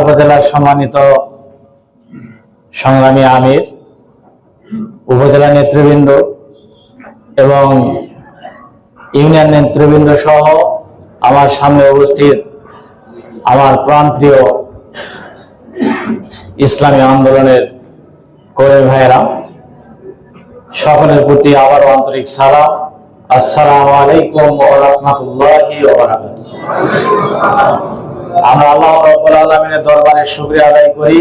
উপজেলার সম্মানিত সংগ্রামী আমির, উপজেলা নেতৃবৃন্দ এবং ইউনিয়ন নেতৃবৃন্দ সহ আমার সামনে উপস্থিত আমার প্রাণপ্রিয় ইসলামী আন্দোলনের কর্মী ভাইয়েরা, সকলের প্রতি আবারও আন্তরিক সালাম। আসসালামু আলাইকুম ওয়া রাহমাতুল্লাহি ওয়া বারাকাতুহু। আমরা আল্লাহ রাব্বুল আলামিনের শুকরিয়া আদায় করি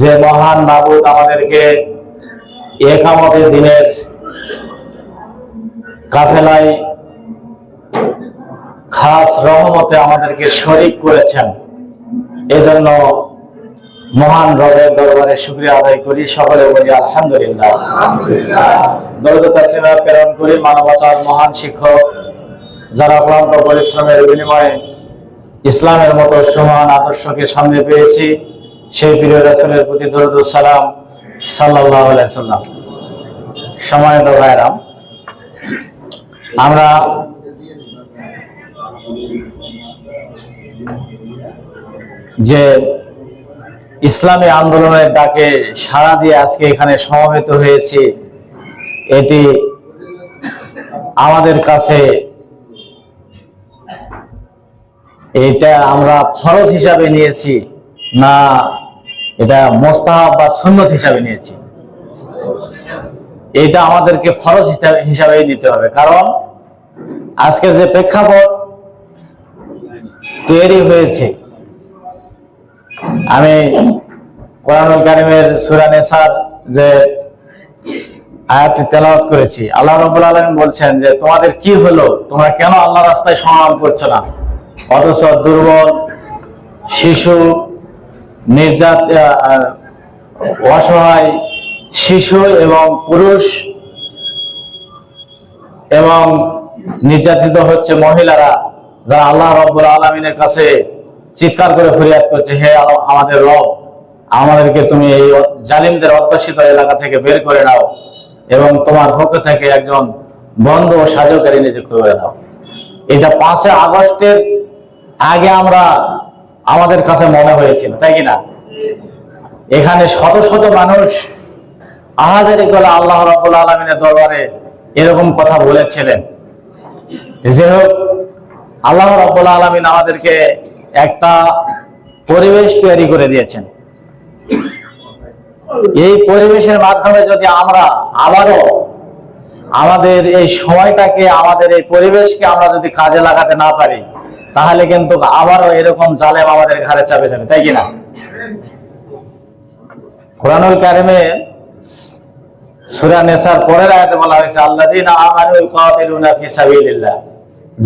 যে মহান আমাদেরকে একামতের দিনের খাস রহমতে আমাদেরকে শরীক করেছেন। এজন্য মহান রবের দরবারে শুকরিয়া আদায় করি। সকলে বলি আলহামদুলিল্লাহ। প্রেরণ করি। মানবতার মহান শিক্ষক, যারা ক্লান্ত পরিশ্রমের বিনিময়ে ইসলামের মতো সমান আদর্শকে সামনে পেয়েছি। সেই প্রিয় রাসুলের প্রতি দরুদ সালাম সাল্লাহ সাল্লাম সময়ত ভাইরাম আমরা যে ইসলামী আন্দোলনের ডাকে সাড়া দিয়ে আজকে এখানে সমবেত হয়েছি, এটি আমাদের কাছে এটা আমরা ফরজ হিসাবে নিয়েছি না এটা মোস্তাহাব বা সুন্নত হিসাবে নিয়েছি। এটা আমাদেরকে ফরজ হিসাবে- নিতে হবে। কারণ আজকের যে প্রেক্ষাপট তৈরি হয়েছে, আমি কোরআনুল কারিমের সুরানে সার যে আয়াতটি তেলাওয়াত করেছি, আল্লাহ রবুল আলম বলছেন যে, তোমাদের কি হলো? তোমরা কেন আল্লাহ রাস্তায় সংগ্রাম করছ না? অথচ দুর্বল শিশু, নির্যাত অসহায় শিশু এবং পুরুষ এবং নির্যাতিত হচ্ছে মহিলারা যারা আল্লাহ রব্বুল আলমিনের কাছে চিৎকার করে ফরিয়াদ করছে, হে আমাদের রব, আমাদেরকে তুমি এই জালিমদের অধ্যুষিত এলাকা থেকে বের করে নাও এবং তোমার পক্ষ থেকে একজন বন্ধ ও সাজকারী নিযুক্ত করে দাও এটা পাঁচে আগস্টের আগে আমরা আমাদের কাছে মনে হয়েছিল, তাই কি না এখানে শত শত মানুষ আহাজারি করে আল্লাহ রাব্বুল আলমিনের দরবারে এরকম কথা বলেছিলেন। যে হোক আল্লাহ রাব্বুল আলমিন আমাদেরকে একটা পরিবেশ তৈরি করে দিয়েছেন। এই পরিবেশের মাধ্যমে যদি আমরা আবারও আমাদের এই সময়টাকে, আমাদের এই পরিবেশকে আমরা যদি কাজে লাগাতে না পারি তাহলে কিন্তু আবারও এরকম জালেম আমাদের ঘাড়ে চাপে যাবে, তাই কিনা? কোরআনুল কারিমে সূরা নেসার পরের আয়াতে বলা হয়েছে সাবিলিল্লাহ।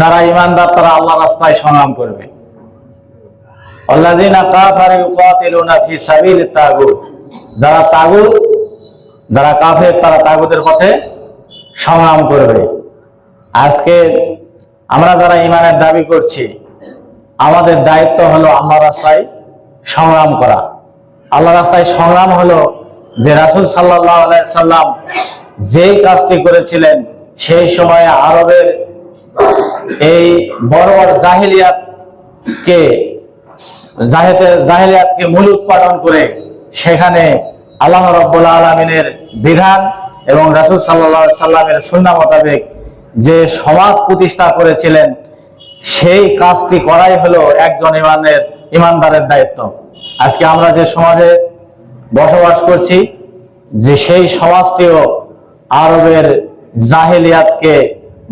যারা ঈমানদার, তারা আল্লাহর রাস্তায় সংগ্রাম করবে। যারা তাগুত, যারা কাফের, তারা তাগুতের পথে সংগ্রাম করবে। আজকে আমরা যারা ইমানের দাবি করছি, আমাদের দায়িত্ব হলো আল্লাহ রাস্তায় সংগ্রাম করা। আল্লাহ রাস্তায় সংগ্রাম হলো যে রাসুল সাল্লাহ সাল্লাম যেই কাজটি করেছিলেন, সেই সময়ে আরবের এই বড় জাহিলিয়াতকে জাহেতে জাহিলিয়াতকে মূল উৎপাদন করে সেখানে আল্লাহ রব্বুল আলমিনের বিধান এবং রাসুল সাল্লাহ সাল্লামের সুন্না মোতাবেক যে সমাজ প্রতিষ্ঠা করেছিলেন, সেই কাজটি করাই হলো একজন ইমানের, ইমানদারের দায়িত্ব। আজকে আমরা যে সমাজে বসবাস করছি, যে সেই সমাজটিও আরবের জাহেলিয়াতকে,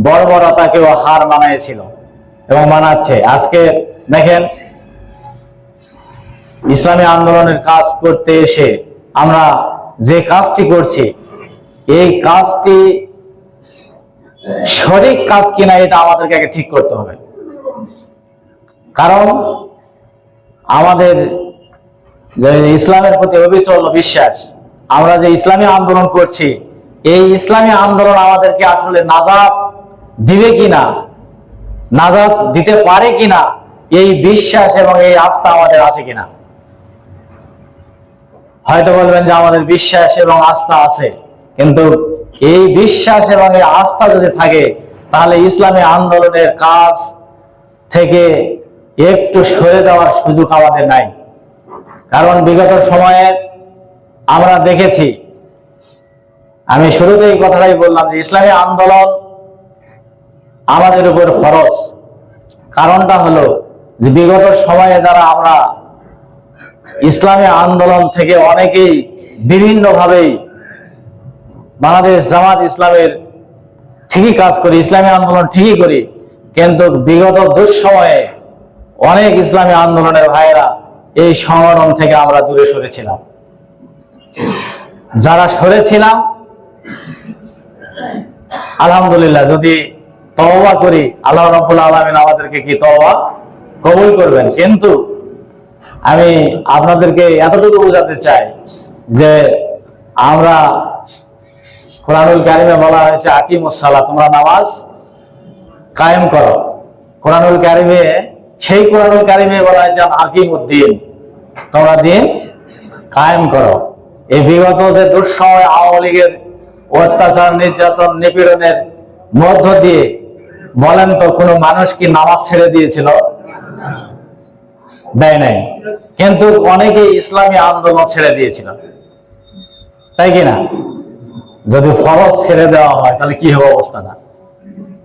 বর্বরতাকেও হার মানাইছিল এবং মানাচ্ছে। আজকে দেখেন, ইসলামী আন্দোলনের কাজ করতে এসে আমরা যে কাজটি করছি, এই কাজটি সঠিক কাজ কিনা এটা আমাদেরকে আগে ঠিক করতে হবে। কারণ আমাদের ইসলামের প্রতি অবিচল বিশ্বাস, আমরা যে ইসলামী আন্দোলন করছি, এই ইসলামী আন্দোলন আমাদেরকে আসলে নাজাত দিবে কিনা, নাজাত দিতে পারে কিনা, এই বিশ্বাস এবং এই আস্থা আমাদের আছে কিনা? হয়তো বলবেন যে আমাদের বিশ্বাস এবং আস্থা আছে। কিন্তু এই বিশ্বাস এবং এই আস্থা যদি থাকে, তাহলে ইসলামী আন্দোলনের কাজ থেকে একটু সরে যাওয়ার সুযোগ আমাদের নাই। কারণ বিগত সময়ে আমরা দেখেছি, আমি শুরুতে এই কথাটাই বললাম যে ইসলামী আন্দোলন আমাদের উপর ফরজ কারণটা হলো যে বিগত সময়ে যারা আমরা ইসলামী আন্দোলন থেকে অনেকেই বিভিন্নভাবেই বাংলাদেশ জামাত ইসলামের ঠিকই কাজ করি, ইসলামী আন্দোলন ঠিকই করি, কিন্তু বিগত দুঃসময়ে অনেক ইসলামী আন্দোলনের ভাইয়েরা এই সংগঠন থেকে আমরা দূরে সরেছিলাম। যারা সরেছিলাম, আলহামদুলিল্লাহ, যদি তওবা করি, আল্লাহ রাব্বুল আলামিন আমাদেরকে কি তওবা কবুল করবেন? কিন্তু আমি আপনাদেরকে এতটুকু বোঝাতে চাই যে আমরা কোরআনুল কারিমে বলা হয়েছে আকিম আকিমুসাল্লাহ তোমরা নামাজ কায়েম করো। কোরআনুল কারিমে, সেই কোরআনুল কারিমে বলা হয়েছে, আকিমুদ্দিন তোমরা দিন কায়েম করো। এই বিগত যে দুঃসময় আওয়ামী লীগের অত্যাচার, নির্যাতন, নিপীড়নের মধ্য দিয়ে, বলেন তো, কোনো মানুষ কি নামাজ ছেড়ে দিয়েছিল? দেয় নাই। কিন্তু অনেকে ইসলামী আন্দোলন ছেড়ে দিয়েছিল। তাই কি না? যদি ফরজ ছেড়ে দেওয়া হয়, তাহলে কি হবে অবস্থাটা?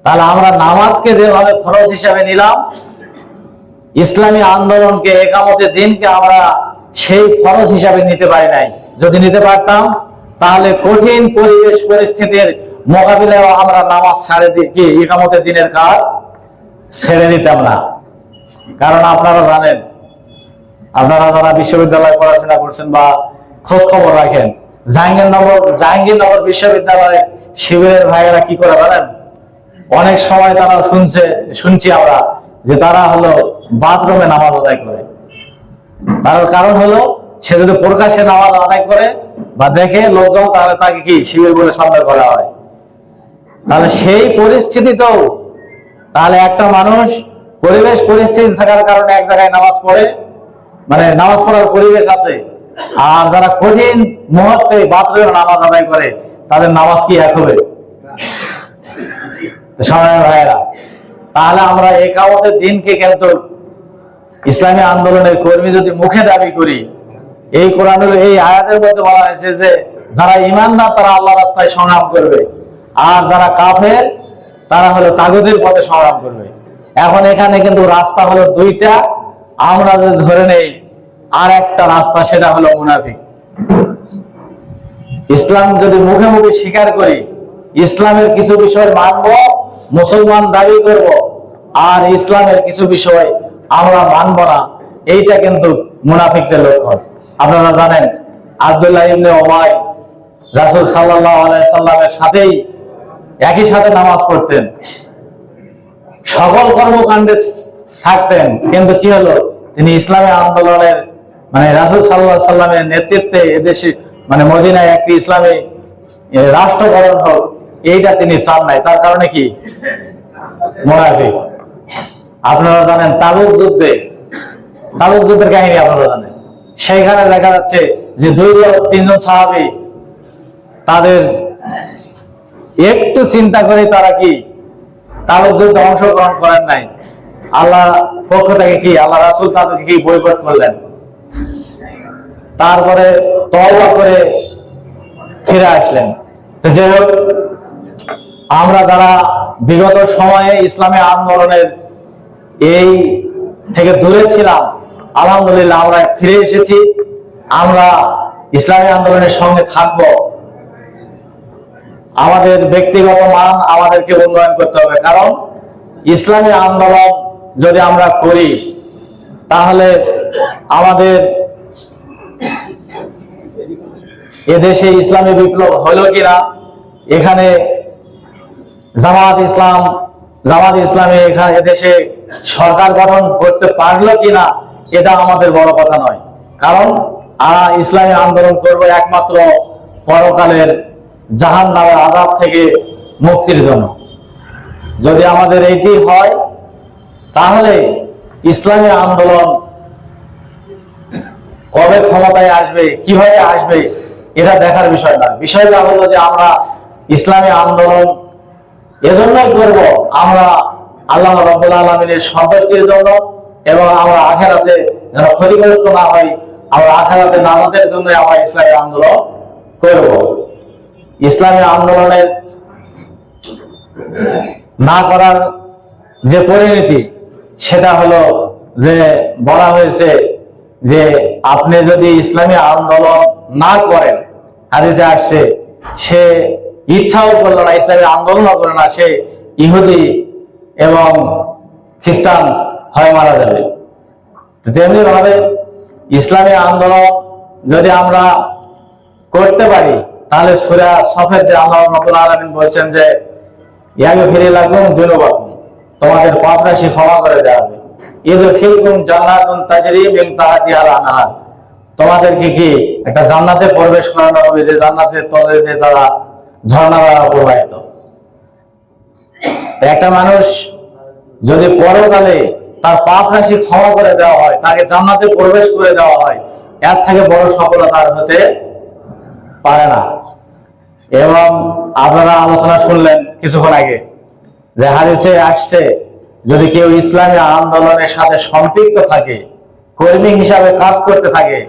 তাহলে আমরা নামাজকে যেভাবে ফরজ হিসাবে নিলাম, ইসলামী আন্দোলনকে একামতের দিনকে আমরা সেই ফরজ হিসাবে নিতে পারি নাই। যদি নিতে পারতাম, তাহলে কঠিন পরিবেশ পরিস্থিতির মোকাবিলায় আমরা নামাজ ছাড়ে কি একামতের দিনের কাজ ছেড়ে দিতাম না। কারণ আপনারা জানেন, আপনারা যারা বিশ্ববিদ্যালয়ে পড়াশোনা করছেন বা খোঁজ খবর রাখেন জাহাঙ্গীরনগর জাহাঙ্গীরনগর বিশ্ববিদ্যালয়ে শিবিরের ভাইয়েরা কি করে জানেন? অনেক সময় তারা শুনছে, শুনছি আমরা যে তারা হলো বাথরুমে নামাজ আদায় করে। তার কারণ হলো, সে যদি প্রকাশ্যে নামাজ আদায় করে বা দেখে লোকজন, তাহলে তাকে কি শিবির বলে সন্দেহ করা হয়? তাহলে সেই পরিস্থিতিতেও তাহলে একটা মানুষ পরিবেশ পরিস্থিতি থাকার কারণে এক জায়গায় নামাজ পড়ে মানে নামাজ পড়ার পরিবেশ আছে আর যারা কঠিন মুহূর্তে বাথরুমে নামাজ আদায় করে, তাদের নামাজ কি এক হবে? ভাইয়েরা, তাহলে আমরা একামতের দিনকে কিন্তু ইসলামী আন্দোলনের কর্মী যদি মুখে দাবি করি, এই কোরআনের এই আয়াতের মধ্যে বলা হয়েছে যে, যারা ইমানদার, তারা আল্লাহ রাস্তায় সংগ্রাম করবে। আর যারা কাফের, তারা হলো তাগুদের পথে সংগ্রাম করবে। এখন এখানে কিন্তু রাস্তা হলো দুইটা, আমরা যদি ধরে নেই আর একটা রাস্তা, সেটা হলো মুনাফিক। ইসলাম যদি মুখে মুখে স্বীকার করি, ইসলামের কিছু বিষয় মানব, মুসলমান দাবি করব, আর ইসলামের কিছু বিষয় আমরা মানব না, এইটা কিন্তু মুনাফিকদের লক্ষণ। আপনারা জানেন, আব্দুল্লাহ ইবনে ওমাই রাসূল আলাইহি সাল্লামের সাথেই একই সাথে নামাজ পড়তেন। সকল কর্মকাণ্ডে থাকতেন, কিন্তু কি হলো? তিনি ইসলামী আন্দোলনের মানে রাসুল সাল্লাহ সাল্লামের নেতৃত্বে এদেশে মানে মদিনায় একটি ইসলামী রাষ্ট্র গঠন হোক এইটা তিনি চান নাই। তার কারণে কি? মোনাফিক। আপনারা জানেন তাবুক যুদ্ধে তাবুক যুদ্ধের কাহিনী আপনারা জানেন। সেইখানে দেখা যাচ্ছে যে দুই জন তিনজন সাহাবি, তাদের একটু চিন্তা করে তারা কি? তাবুক যুদ্ধে অংশগ্রহণ করেন নাই। আল্লাহ পক্ষ থেকে কি, আল্লাহ রাসুল তাদেরকে কি বৈকট করলেন? তারপরে তওবা করে ফিরে আসলেন। যে আমরা যারা বিগত সময়ে ইসলামী আন্দোলনের এই থেকে দূরে ছিলাম, আলহামদুলিল্লাহ আমরা ফিরে এসেছি। আমরা ইসলামী আন্দোলনের সঙ্গে থাকব। আমাদের ব্যক্তিগত মান আমাদেরকে উন্নয়ন করতে হবে। কারণ ইসলামী আন্দোলন যদি আমরা করি, তাহলে আমাদের এদেশে ইসলামী বিপ্লব হলো কিনা? এখানে জামাত ইসলাম, জামাত ইসলামী এখানে এদেশে সরকার গঠন করতে পারল কিনা, এটা আমাদের বড় কথা নয়। কারণ আমরা ইসলামী আন্দোলন করব একমাত্র পরকালের জাহান নামের আজাব থেকে মুক্তির জন্য। যদি আমাদের এইটি হয়, তাহলে ইসলামী আন্দোলন কবে ক্ষমতায় আসবে, কীভাবে আসবে এটা দেখার বিষয় না। বিষয়টা হলো যে আমরা ইসলামী আন্দোলন এজন্যই করব, আমরা আল্লাহ রব্বুল আলমিনের সন্তুষ্টির জন্য এবং আমরা আখেরাতে যেন ক্ষতিগ্রস্ত না হয় আমরা আখারাতে নামাজের জন্য আমরা ইসলামী আন্দোলন করব। ইসলামী আন্দোলনের না করার যে পরিণতি, সেটা হলো যে বলা হয়েছে যে আপনি যদি ইসলামী আন্দোলন না করেন, হাদিসে আসছে, সে ইচ্ছাও করল না, ইসলামী আন্দোলনও করে না, সে ইহুদি এবং খ্রিস্টান হয়ে মারা যাবে। তেমনি ভাবে ইসলামী আন্দোলন যদি আমরা করতে পারি, তাহলে সুরা সফেদ আল্লাহ রবুল আলমিন বলছেন যে ইয়াগে ফিরে লাগুন জুনুবাকুম তোমাদের পাপ রাশি ক্ষমা করে দেওয়া হবে। তোমাদেরকে কি একটা জান্নাতে প্রবেশ করানো হবে, যে জান্নাতের তলে যে তারা ঝর্ণা প্রবাহিত? একটা মানুষ যদি পরকালে তার পাপ রাশি ক্ষমা করে দেওয়া হয়, তাকে জান্নাতে প্রবেশ করে দেওয়া হয়, এর থেকে বড় সফলতা আর হতে পারে না। এবং আপনারা আলোচনা শুনলেন কিছুক্ষণ আগে, যে হাদিসে আসছে যদি কেউ ইসলামী আন্দোলনের সাথে সম্পৃক্ত থাকে, কর্মী হিসাবে কাজ করতে থাকে,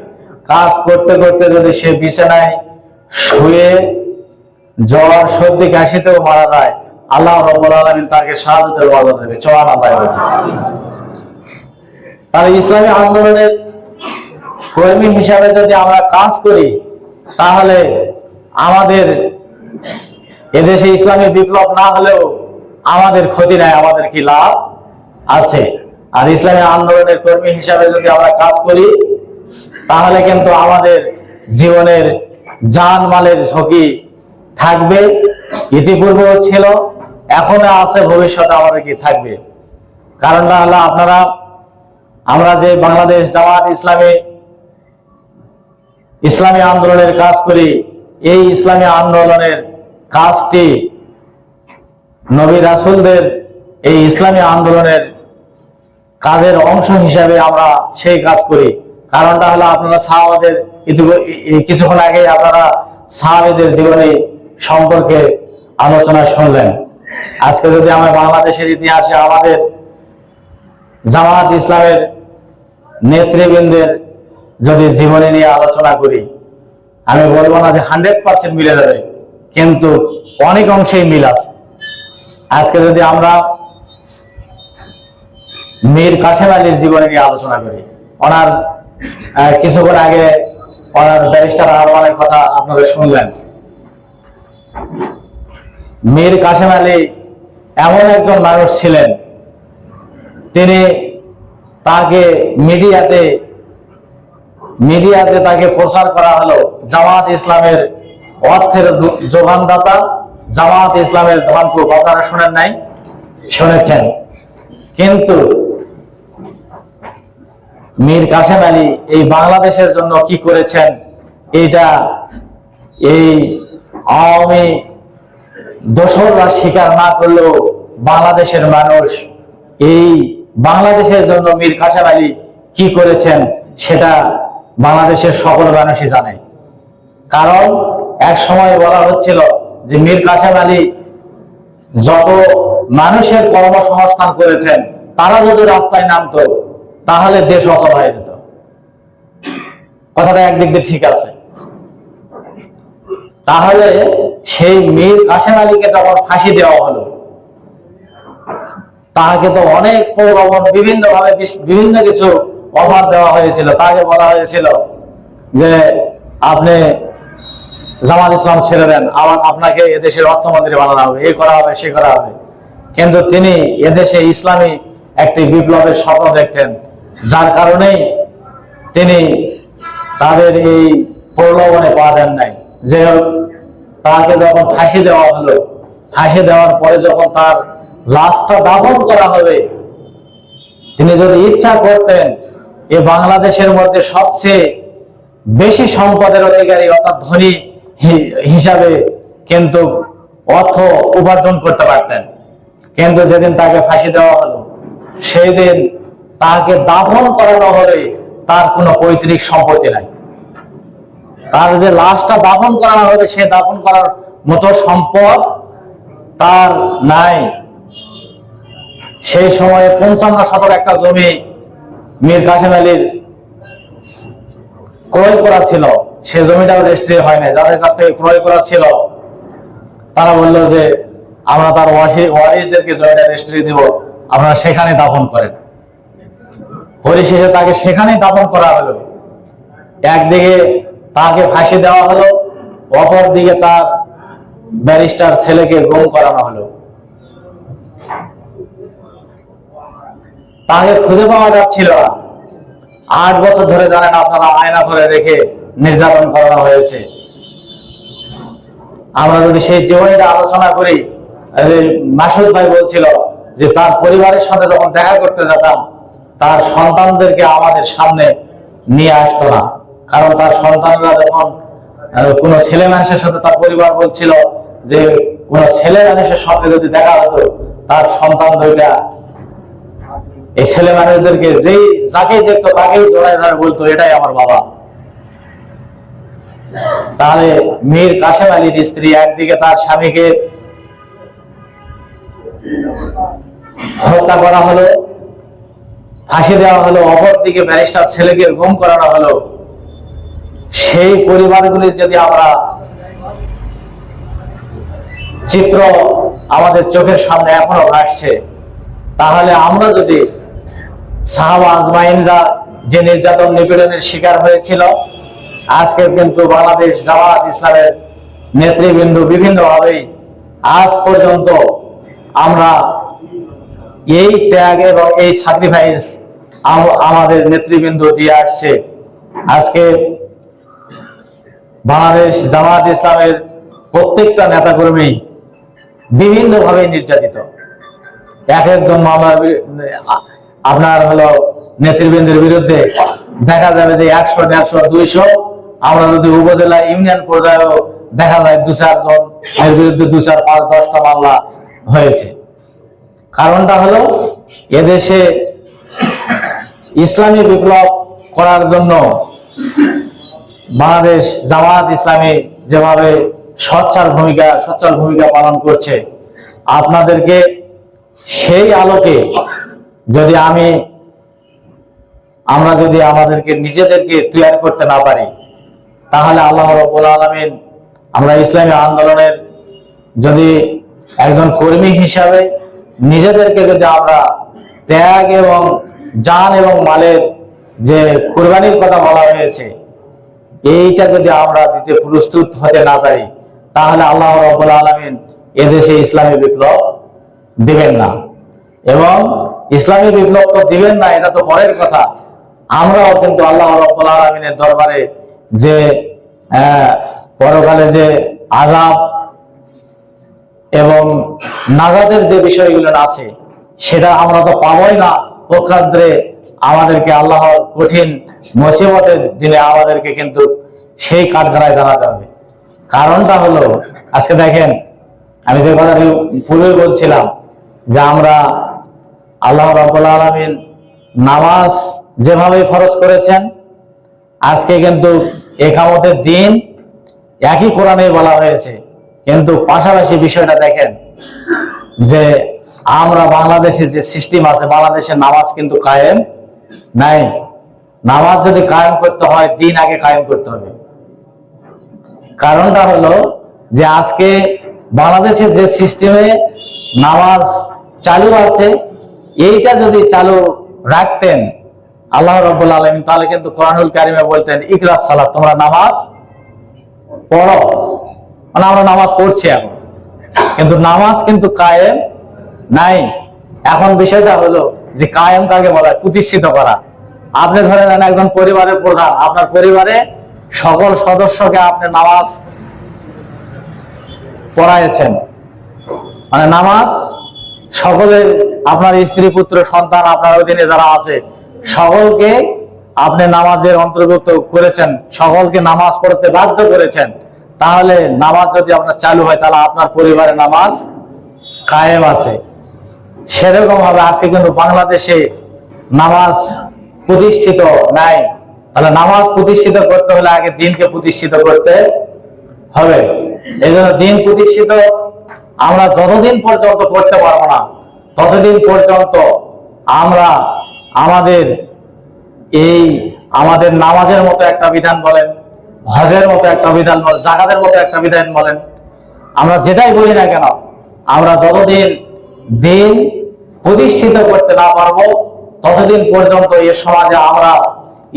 কাজ করতে করতে যদি সে বিছানায় শুয়ে জ্বর, সর্দি, কাশিতেও মারা যায়, আল্লাহ রব্বুল আলমিন তাকে সাহায্যের ওয়াদা দেবে। চোয়ান আল্লাহ তাহলে ইসলামী আন্দোলনের কর্মী হিসাবে যদি আমরা কাজ করি, তাহলে আমাদের এদেশে ইসলামী বিপ্লব না হলেও আমাদের ক্ষতি নাই, আমাদের কি লাভ আছে? আর ইসলামী আন্দোলনের কর্মী হিসাবে যদি আমরা কাজ করি, তাহলে কিন্তু আমাদের জীবনের জান মালের ঝুঁকি থাকবে, ইতিপূর্বেও ছিল, এখনও আছে, ভবিষ্যতে আমাদের কি থাকবে? কারণটা হলো আপনারা, আমরা যে বাংলাদেশ জামাত ইসলামী ইসলামী আন্দোলনের কাজ করি, এই ইসলামী আন্দোলনের কাজটি নবী রাসুলদের এই ইসলামী আন্দোলনের কাজের অংশ হিসাবে আমরা সেই কাজ করি। কারণটা হলো আপনারা সাহাবাদের কিছুক্ষণ আগে আপনারা সাহাবেদের জীবনী সম্পর্কে আলোচনা শুনলেন। আজকে যদি আমরা বাংলাদেশের ইতিহাসে আমাদের জামাত ইসলামের নেতৃবৃন্দের যদি জীবনী নিয়ে আলোচনা করি, আমি বলব না যে হান্ড্রেড পার্সেন্ট মিলে যাবে, কিন্তু অনেক অংশেই মিল আছে। আজকে যদি আমরা মীর কাশেম আলীর জীবনে নিয়ে আলোচনা করি, ওনার কিছুক্ষণ আগে ওনার ব্যারিস্টার আহ্বানের কথা আপনারা শুনলেন। মীর কাশেম আলী এমন একজন মানুষ ছিলেন, তিনি তাকে মিডিয়াতে মিডিয়াতে তাকে প্রচার করা হলো জামাত ইসলামের অর্থের যোগানদাতা। জামাত ইসলামের ধনকুপ আপনারা শুনেন নাই? শুনেছেন। কিন্তু মীর কাসেম আলী এই বাংলাদেশের জন্য কি করেছেন? এটা এই আওয়ামী দোসররা স্বীকার না করলেও বাংলাদেশের মানুষ এই বাংলাদেশের জন্য মীর কাসেম আলী কি করেছেন সেটা বাংলাদেশের সকল মানুষই জানে। কারণ এক সময় বলা হচ্ছিল যে মীর কাসেম আলী যত মানুষের কর্মসংস্থান করেছেন, তারা যদি রাস্তায় নামতো, তাহলে দেশ অচল হয়ে যেত। কথাটা একদিক দিয়ে ঠিক আছে। তাহলে সেই মীর কাসেম আলীকে যখন ফাঁসি দেওয়া হলো, তাকে তো অনেক প্রলোভন বিভিন্ন ভাবে বিভিন্ন কিছু অফার দেওয়া হয়েছিল। তাকে বলা হয়েছিল যে, আপনি জামাত ইসলাম ছেড়ে দেন। আবার আপনাকে এদেশের অর্থমন্ত্রী বানানো হবে এই করা হবে, সে করা হবে। কিন্তু তিনি এদেশে ইসলামী একটি বিপ্লবের স্বপ্ন দেখতেন। যার কারণেই তিনি তাদের এই প্রলোভনে পা দেন নাই। যে তাকে যখন ফাঁসি দেওয়া হলো, ফাঁসি দেওয়ার পরে যখন তার লাশটা দাফন করা হবে, তিনি যদি ইচ্ছা করতেন, এ বাংলাদেশের মধ্যে সবচেয়ে বেশি সম্পদের অধিকারী অর্থাৎ ধনী হিসাবে কিন্তু অর্থ উপার্জন করতে পারতেন। কিন্তু যেদিন তাকে ফাঁসি দেওয়া হলো সেই দিন তাকে দাফন করানো হলে তার কোনো পৈতৃক সম্পত্তি নাই। তার যে লাশটা দাফন করানো হবে, সে দাফন করার মতো সম্পদ তার নাই। সেই সময়ে পঞ্চান্ন শতক একটা জমি মীর কাসেম আলীর ক্রয় করা ছিল। সে জমিটাও রেজিস্ট্রি হয় না যাদের কাছ থেকে ক্রয় করা ছিল, তারা বলল যে, আমরা তার ওয়ারিসদেরকে জমিটা রেজিস্ট্রি দিব। আপনারা সেখানে দাপন করেন। পরিশেষে তাকে সেখানেই দাপন করা হলো। একদিকে তাকে ফাঁসি দেওয়া হলো অপর দিকে তার ব্যারিস্টার ছেলেকে গুম করানো হলো। তাকে খুঁজে পাওয়া যাচ্ছিল না। আট বছর ধরে জানেন আপনারা আয়না করে রেখে নির্যাতন করানো হয়েছে। আমরা যদি সেই জীবনীটা আলোচনা করি মাসুদ ভাই বলছিল যে তার পরিবারের সাথে যখন দেখা করতে যেতাম, তার সন্তানদেরকে আমাদের সামনে নিয়ে আসতো না। কারণ তার সন্তানরা যখন কোনো ছেলে মানুষের সাথে তার পরিবার বলছিল যে কোনো ছেলে মানুষের সঙ্গে যদি দেখা হতো, তার সন্তান দুইটা, এই ছেলে মানুষদেরকে যেই, যাকেই দেখতো তাকেই জোড়ায় ধরে বলতো, এটাই আমার বাবা। তাহলে মীর কাশেম আলীর স্ত্রী একদিকে তার স্বামীকে হত্যা করা হলো, ফাঁসি দেওয়া হলো, অপরদিকে ব্যারিস্টার ছেলেকে গুম করানো হলো। সেই পরিবারগুলির যদি আমরা চিত্র আমাদের চোখের সামনে এখনও ভাসছে, তাহলে আমরা যদি সাহাবা আজমাইনরা যে নির্যাতন নিপীড়নের শিকার হয়েছিল আজকে কিন্তু বাংলাদেশ জামাত ইসলামের নেতৃবৃন্দ বিভিন্নভাবেই আজ পর্যন্ত আমরা এই ত্যাগ এবং এই স্যাক্রিফাইস আমাদের নেতৃবৃন্দ দিয়ে আসছে। আজকে বাংলাদেশ জামাত ইসলামের প্রত্যেকটা নেতাকর্মী বিভিন্নভাবে নির্যাতিত। এক একজন মামলার আপনার হলো নেতৃবৃন্দের বিরুদ্ধে দেখা যাবে যে একশো, দেড়শো, দুইশো আমরা যদি উপজেলা ইউনিয়ন পর্যায়েও দেখা যায় দু চারজন, এর বিরুদ্ধে দু চার, পাঁচ, দশটা মামলা হয়েছে। কারণটা হলো, এদেশে ইসলামী বিপ্লব করার জন্য বাংলাদেশ জামাত ইসলামী যেভাবে সচ্ছার ভূমিকা, সচ্ছল ভূমিকা পালন করছে, আপনাদেরকে সেই আলোকে যদি আমি, আমরা যদি আমাদেরকে নিজেদেরকে তৈরি করতে না পারি তাহলে আল্লাহ রব্বুল আলমিন আমরা ইসলামী আন্দোলনের যদি একজন কর্মী হিসাবে নিজেদেরকে যদি আমরা ত্যাগ এবং জান এবং মালের যে কোরবানির কথা বলা হয়েছে, এইটা যদি আমরা দিতে প্রস্তুত হতে না পারি, তাহলে আল্লাহ রব্বুল আলমিন এদেশে ইসলামী বিপ্লব দিবেন না। এবং ইসলামী বিপ্লব তো দিবেন না, এটা তো পরের কথা। আমরাও কিন্তু আল্লাহ রব্বুল আলমিনের দরবারে যে পরকালে যে আজাব এবং নাজাদের যে বিষয়গুলো আছে, সেটা আমরা তো পাবোই না। পক্ষান্তরে আমাদেরকে আল্লাহর কঠিন মুসিবতের দিনে আমাদেরকে কিন্তু সেই কাঠগড়ায় দাঁড়াতে হবে। কারণটা হলো, আজকে দেখেন, আমি যে কথাটি পূর্বে বলছিলাম যে আমরা আল্লাহ রাব্বুল আলামিন নামাজ যেভাবে ফরজ করেছেন আজকে কিন্তু একামতের দিন একই কোরআনে বলা হয়েছে। কিন্তু পাশাপাশি বিষয়টা দেখেন যে আমরা বাংলাদেশের যে সিস্টেম আছে, বাংলাদেশের নামাজ কিন্তু কায়েম নাই। নামাজ যদি কায়েম করতে হয়, দিন আগে কায়েম করতে হবে। কারণটা হলো যে আজকে বাংলাদেশের যে সিস্টেমে নামাজ চালু আছে, এইটা যদি চালু রাখতেন আল্লাহ রব্বুল আলমিন তাহলে কিন্তু কোরআনুল কারিমে বলতেন, ইকরাস সালাত, তোমরা নামাজ পড়ো। মানে আমরা নামাজ পড়ছি এখন। কিন্তু নামাজ কিন্তু কায়েম নাই। এখন বিষয়টা হলো যে কায়েম কাকে বলা প্রতিষ্ঠিত করা। আপনি ধরে নেন একজন পরিবারের প্রধান, আপনার পরিবারে সকল সদস্যকে আপনি নামাজ পড়াইছেন। মানে নামাজ সকলের, আপনার স্ত্রী, পুত্র, সন্তান, আপনার অধীনে যারা আছে সকলকে আপনি নামাজের অন্তর্ভুক্ত করেছেন, সকলকে নামাজ পড়তে বাধ্য করেছেন, তাহলে নামাজ যদি আপনার চালু হয়, তাহলে আপনার পরিবারে নামাজ কায়েম আছে। সেরকম ভাবে আজকে কিন্তু বাংলাদেশে নামাজ প্রতিষ্ঠিত নাই। তাহলে নামাজ প্রতিষ্ঠিত করতে হলে আগে দিনকে প্রতিষ্ঠিত করতে হবে। এই জন্য দিন প্রতিষ্ঠিত আমরা যতদিন পর্যন্ত করতে পারব না, ততদিন পর্যন্ত আমরা আমাদের এই আমাদের নামাজের মতো একটা বিধান বলেন, হজের মতো একটা বিধান বলেন, জাকাতের মতো একটা বিধান বলেন, আমরা যেটাই বলি না কেন, আমরা যতদিন দিন প্রতিষ্ঠিত করতে না পারব, ততদিন পর্যন্ত এ সমাজে আমরা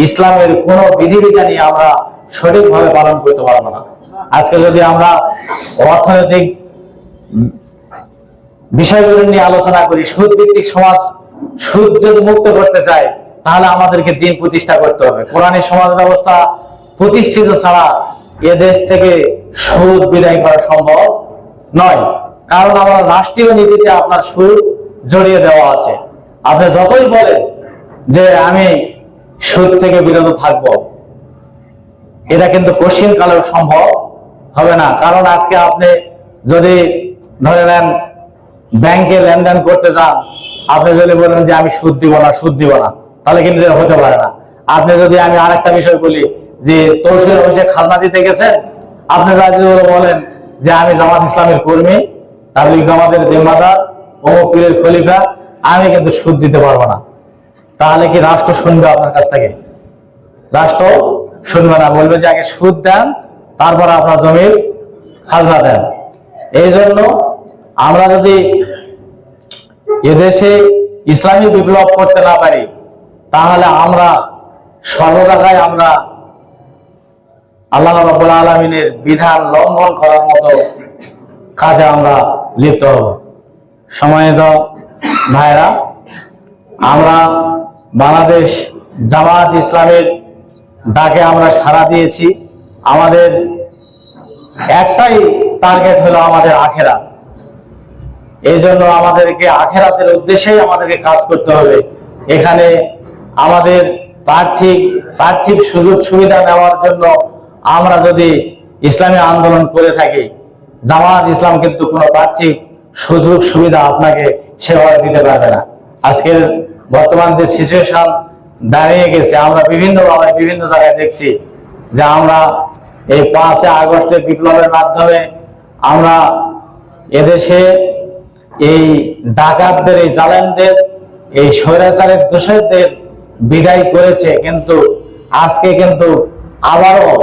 ইসলামের কোন বিধিবিধানই আমরা সঠিকভাবে পালন করতে পারব না। আজকে যদি আমরা অর্থনৈতিক বিষয়গুলো নিয়ে আলোচনা করি সুদ ভিত্তিক সমাজ সুদ যদি মুক্ত করতে চাই তাহলে আমাদেরকে দিন প্রতিষ্ঠা করতে হবে। কোরআনী সমাজ ব্যবস্থা প্রতিষ্ঠিত ছাড়া এ দেশ থেকে সুদ বিদায় করা সম্ভব নয়। কারণ আমার রাষ্ট্রীয় নীতিতে আপনার সুদ জড়িয়ে দেওয়া আছে। আপনি যতই বলেন যে আমি সুদ থেকে বিরত থাকব, এটা কিন্তু কঠিন কালেও সম্ভব হবে না। কারণ আজকে আপনি যদি ধরে নেন, ব্যাংকে লেনদেন করতে যান আপনি যদি বলেন যে আমি সুদ দিব না, সুদ দিব না, তাহলে কিন্তু হতে পারে না। আপনি যদি আমি আরেকটা বিষয় বলি, যে তহসিল অফিসে খাজনা দিতে গেছেন, আপনি যদি বলেন যে আমি জামাত ইসলামের কর্মী তাবলিগ জামাতের জিম্মাদার, অমুক পীরের খলিফা, আমি কিন্তু সুদ দিতে পারব না। তাহলে কি রাষ্ট্র শুনবে আপনার কাছ থেকে? রাষ্ট্র শুনবে না, বলবে যে আগে সুদ দেন, তারপর আপনার জমির খাজনা দেন। এই জন্য আমরা যদি এদেশে ইসলামী বিপ্লব করতে না পারি, তাহলে আমরা সর্বদাকায় আমরা আল্লাহ রাবুল আলমিনের বিধান লঙ্ঘন করার মতো কাজে আমরা লিপ্ত হব। সময়ত ভাইরা আমরা বাংলাদেশ জামাত ইসলামের ডাকে আমরা সাড়া দিয়েছি। আমাদের একটাই টার্গেট হলো আমাদের আখেরা এই জন্য আমাদেরকে আখেরাতের উদ্দেশ্যেই আমাদেরকে কাজ করতে হবে। এখানে আমাদের পার্থিব পার্থিব সুযোগ সুবিধা নেওয়ার জন্য আমরা যদি ইসলামী আন্দোলন করে থাকি জামাত ইসলাম কিন্তু কোনো পার্থিব সুযোগ সুবিধা আপনাকে সেভাবে দিতে পারবে না। আজকের বর্তমান যে সিচুয়েশন দাঁড়িয়ে গেছে, আমরা বিভিন্ন বিভিন্ন জায়গায় দেখছি যে আমরা এই পাঁচে আগস্টের বিপ্লবের মাধ্যমে আমরা এদেশে এই ডাকাতদের, এই জালেমদের, এই স্বৈরাচারের দোষরদের বিদায় করেছে। কিন্তু আজকে কিন্তু আবারও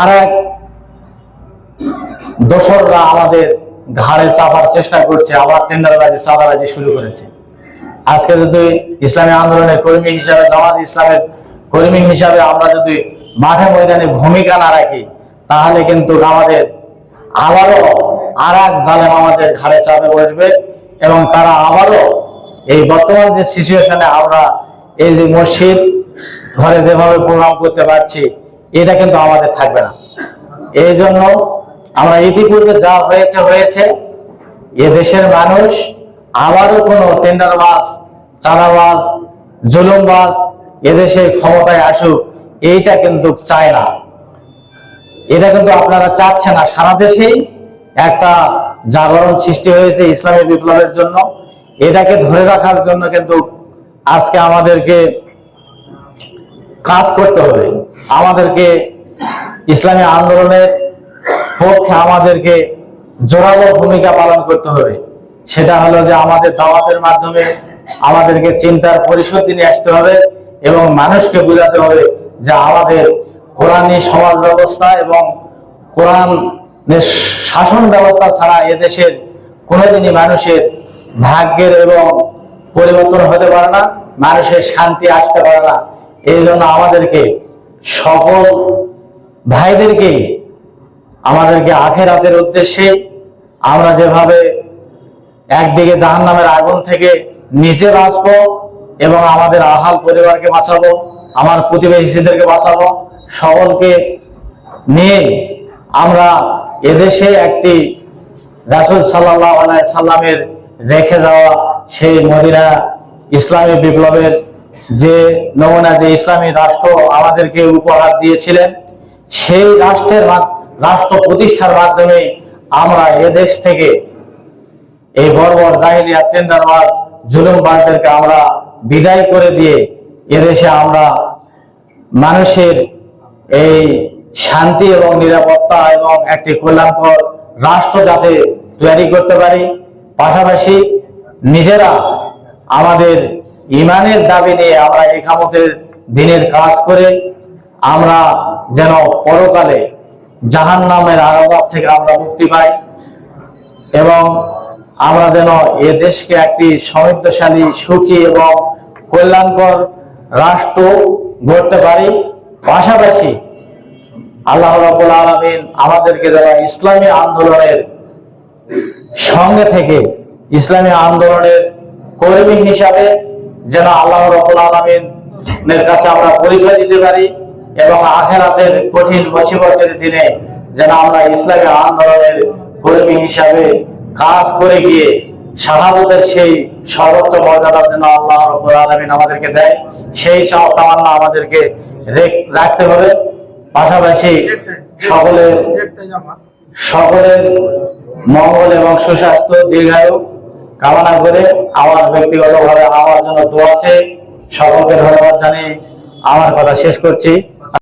আর এক দোসররা আমাদের ঘাড়ে চাপার চেষ্টা করছে, আবার টেন্ডারবাজি, চাঁদাবাজি শুরু করেছে। আজকে যদি ইসলামী আন্দোলনের কর্মী হিসাবে, জামাত ইসলামের কর্মী হিসাবে আমরা যদি মাঠে ময়দানে ভূমিকা না রাখি, তাহলে কিন্তু আমাদের আবারও আর এক জালেম আমাদের ঘাড়ে চাপে বসবে এবং তারা আবারও এই বর্তমান যে সিচুয়েশনে আমরা এই যে মসজিদ ঘরে যেভাবে প্রোগ্রাম করতে পারছি, এটা কিন্তু আমাদের থাকবে না। এই জন্য আমরা ইতিপূর্বে যা হয়েছে হয়েছে। এ দেশের মানুষ আবারও কোনো টেন্ডারবাজ, চাঁদাবাজ, জুলুমবাজ এদেশে ক্ষমতায় আসুক, এইটা কিন্তু চায় না। এটা কিন্তু আপনারা চাচ্ছেন না। সারা দেশেই একটা জাগরণ সৃষ্টি হয়েছে ইসলামী বিপ্লবের জন্য। এটাকে ধরে রাখার জন্য কিন্তু আজকে আমাদেরকে কাজ করতে হবে। আমাদেরকে ইসলামী আন্দোলনের পক্ষে আমাদেরকে জোরালো ভূমিকা পালন করতে হবে। সেটা হলো যে আমাদের দাওয়াতের মাধ্যমে আমাদেরকে চিন্তার পরিশুদ্ধি নিয়ে আসতে হবে এবং মানুষকে বোঝাতে হবে যে আমাদের কোরআনী সমাজ ব্যবস্থা এবং কোরআনের শাসন ব্যবস্থা ছাড়া এদেশের কোনোদিনই মানুষের ভাগ্যের এবং পরিবর্তন হতে পারে না, মানুষের শান্তি আসতে পারে না। এই জন্য আমাদেরকে, সকল ভাইদেরকে, আমাদেরকে আখেরাতের উদ্দেশ্যে আমরা যেভাবে একদিকে জাহান নামের আগুন থেকে নিজে বাঁচবো এবং আমাদের আহাল পরিবারকে বাঁচাবো, আমার প্রতিবেশীদেরকে বাঁচাবো, সকলকে নিয়ে আমরা এদেশে একটি রাসুল সাল্লাহ আলাই সাল্লামের রেখে যাওয়া সেই মদিনা ইসলামী বিপ্লবের যে নমুনা, যে ইসলামী রাষ্ট্র আমাদেরকে উপহার দিয়েছিলেন, সেই রাষ্ট্রের রাষ্ট্র প্রতিষ্ঠার মাধ্যমে আমরা এদেশ থেকে এই বর্বর জাহিলিয়া টেন্ডারবাজ জুলুমবাজদেরকে আমরা বিদায় করে দিয়ে এদেশে আমরা মানুষের এই শান্তি এবং নিরাপত্তা এবং একটি কল্যাণকর রাষ্ট্র যাতে তৈরি করতে পারি। পাশাপাশি নিজেরা আমাদের ইমানের দাবি নিয়ে আমরা একামতের দিনের কাজ করে আমরা যেন পরকালে জাহান নামের আজাব থেকে আমরা মুক্তি পাই এবং আমরা যেন এ দেশকে একটি সমৃদ্ধশালী, সুখী এবং কল্যাণকর রাষ্ট্র গড়তে পারি। পাশাপাশি আল্লাহ রাবুল আলমিন আমাদেরকে যেন ইসলামী আন্দোলনের সঙ্গে থেকে ইসলামী আন্দোলনের কর্মী হিসাবে যেন আল্লাহ রবুল আলমিনের কাছে আমরা পরিচয় দিতে পারি এবং আখেরাতের কঠিন মুসিবতের দিনে যেন আমরা ইসলামী আন্দোলনের কর্মী হিসাবে কাজ করে গিয়ে শাহাবতের সেই সর্বোচ্চ মর্যাদার জন্য আল্লাহ রব্বুল আলমিন আমাদেরকে দেয়, সেই সব তামান্না আমাদেরকে রেখ- রাখতে হবে। পাশাপাশি সকলের সকলের মঙ্গল এবং সুস্বাস্থ্য দীর্ঘায়ু কামনা করে আমার ব্যক্তিগতভাবে আমার জন্য দোয়া আছে সকলকে ধন্যবাদ জানিয়ে আমার কথা শেষ করছি।